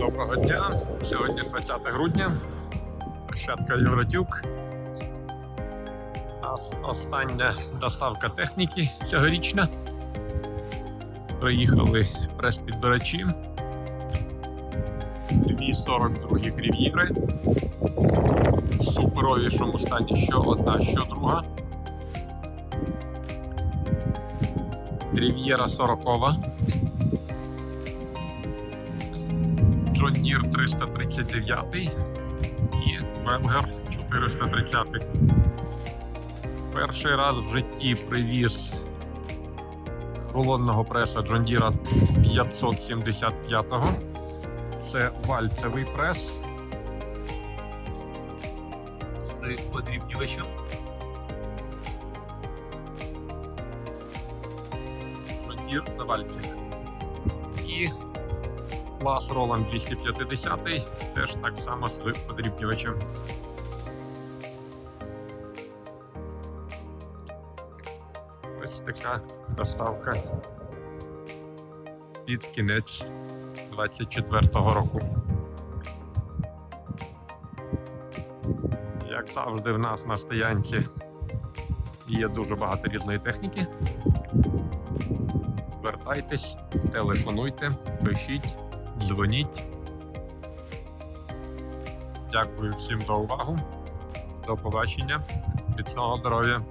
Доброго дня. Сьогодні 20 грудня. Площадка Євротюк. Нас остання доставка техніки цьогорічна. Приїхали прес-підбирачі. Дві 42 рів'їри. В суперовішому стані що одна, що друга. Рів'єра 40. John Deere 339 і Wenger 430. Перший раз в житті привіз рулонного преса John Deere 575-го. Це вальцевий прес з подрібнювачем. John Deere на вальці. І клас Roland 250 теж так само з подрібнювачем. Ось така доставка під кінець 24-го року. Як завжди, в нас на стоянці є дуже багато різної техніки. Звертайтесь, телефонуйте, пишіть, дзвоніть. Дякую всім за увагу. До побачення. Міцного здоров'я.